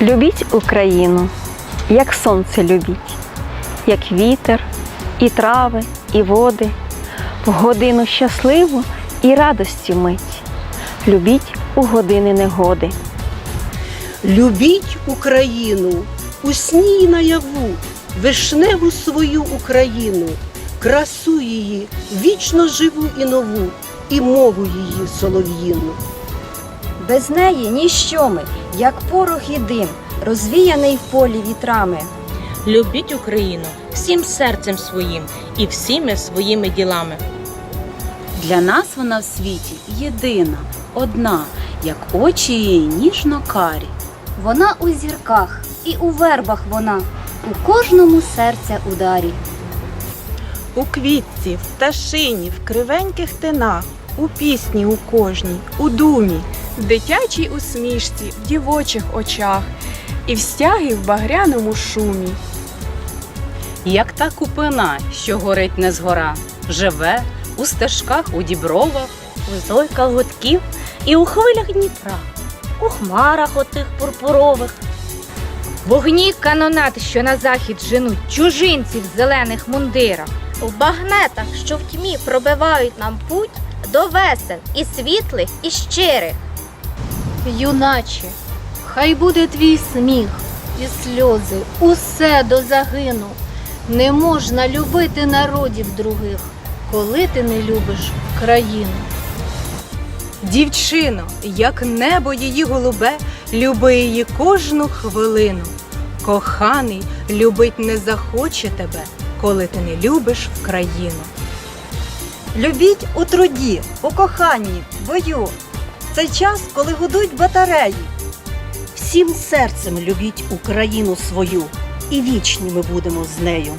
Любіть Україну, як сонце любіть, як вітер, і трави, і води, в годину щасливу і радості мить. Любіть у години негоди. Любіть Україну у сні й наяву, вишневу свою Україну, красу її, вічно живу і нову, і мову її солов'їну. Без неї ніщо ми, як порох і дим, розвіяний в полі вітрами. Любіть Україну всім серцем своїм і всіми своїми ділами. Для нас вона в світі єдина, одна, як очі її ніжно карі. Вона у зірках і у вербах вона, у кожному серця ударі. У квітці, в пташині, в кривеньких тинах, у пісні у кожній, у думі. в дитячій усмішці, в дівочих очах, і в стяги в багряному шумі. Як та купина, що горить не згора, живе у стежках у дібровах. У зойках гудків і у хвилях Дніпра, у хмарах отих пурпурових. Вогні канонат, що на захід женуть чужинці в зелених мундирах. В багнетах, що в тьмі пробивають нам путь до весен і світлих, і щирих. Юначе, хай буде твій сміх і сльози, усе до загину. Не можна любити народів других, коли ти не любиш країну. Дівчино, як небо її голубе, люби її кожну хвилину. Коханий любить не захоче тебе, коли ти не любиш в країну. Любіть у труді, у коханні, бою. Це час, коли гудуть батареї. Всім серцем любіть Україну свою, і вічні ми будемо з нею.